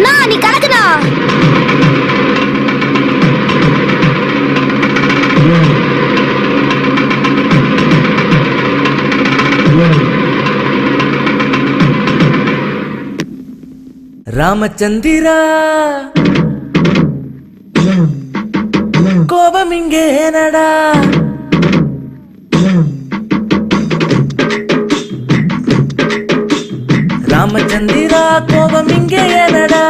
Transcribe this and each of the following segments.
அண்ணா நீ கலக்குதா ராமச்சந்திரா கோபம் ராமச்சந்திரா கோபம் இங்கே ஏனடா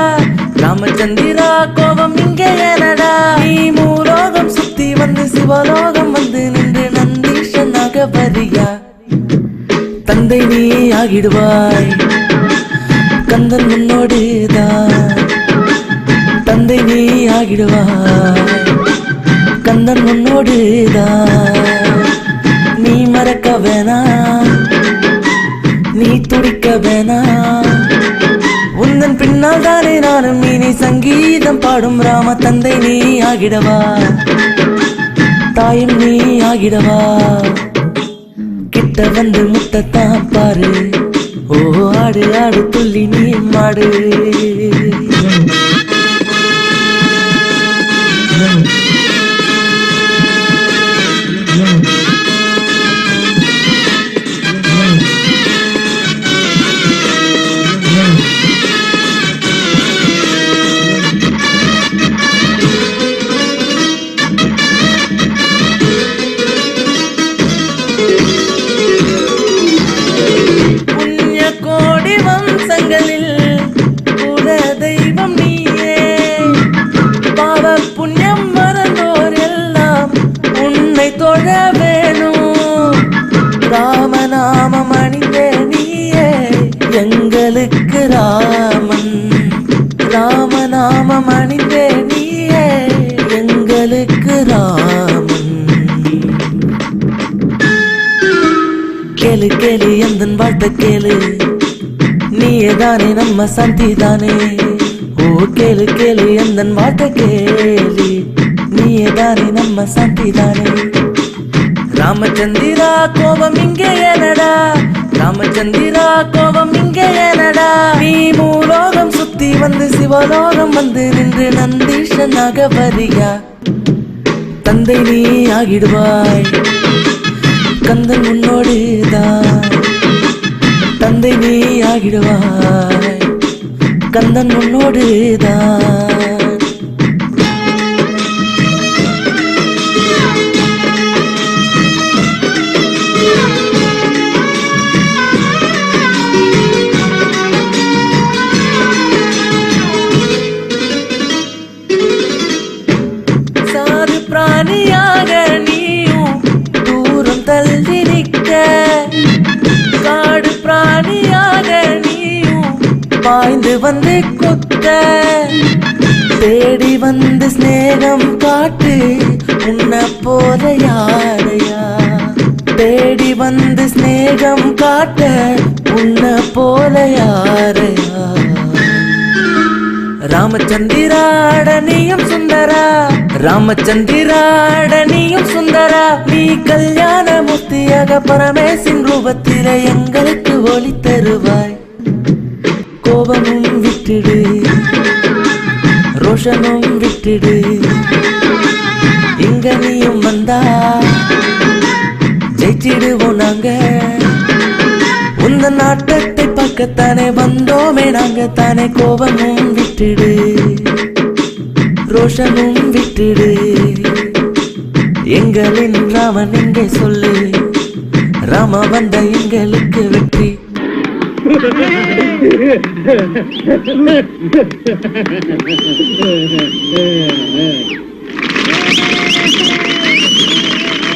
ராமச்சந்திரா கோபம் இங்கே ஏனடா நீ மூலோகம் சுத்தி வந்து சிவலோகம் வந்து நின்று நந்தீஷனாக வரியா? தந்தை நீ ஆகிடுவாய். கந்தன் முன்னோடு தான் தந்தை நீ ஆகிடுவாய். கந்தன் முன்னோடு தான் நீ மறக்க வேணாம் நீ துடிக்க வேணாம் கீதம் பாடும் ராம தந்தை நீ ஆகிடவா? தாயும் நீ ஆகிடவா? கிட்ட வந்து முட்டத்தான் பாரு. ஓ ஆடு ஆடு துள்ளி நீ மாடு. கேளு கேளு எந்தன் வாழ்த்த கேளு. நீயே தானே நம்ம சந்தி தானே ஓ கேளு கேளு எந்தன் வாழ்த்த கேளு. நீயே தானே நம்ம சந்தி தானே ராமச்சந்திரா கோபம் இங்கே ஏனடா. ராமச்சந்திரா கோபம் இங்கே ஏனடா. நீ மூலோகம் சுத்தி வந்து சிவலோகம் வந்து நின்று நந்தீஷனாக வரியா. தந்தை நீ ஆகிடுவாய். கந்தன் முன்னோடுதான் தந்தை நீ ஆகிடுவாய். கந்தன் முன்னோடுதான் சாது கொத்த. தேடி வந்து ஸ்நேகம் காட்டு. உன்ன போல யாரையா தேடி வந்து ஸ்நேகம் காட்ட. உன்ன போல யாரையா. ராமச்சந்திராடனியும் சுந்தரா. ராமச்சந்திராடனியும் சுந்தரா. நீ கல்யாண முத்தியாக பரமேசின் ரூபத்திலே எங்களுக்கு ஒளி தருவாய். விட்டுடு. இங்க நீயும் வந்தா ஜெயிச்சிடுவோம் நாங்க. உந்த நாட்டத்தை பக்கத்தானே வந்தோமே நாங்க தானே கோபமும் விட்டுடு. ரோஷனும் விட்டுடு. எங்களின் ராமன் இங்கே சொல்லு? ராம வந்த எங்களுக்கு வெற்றி. Thank you.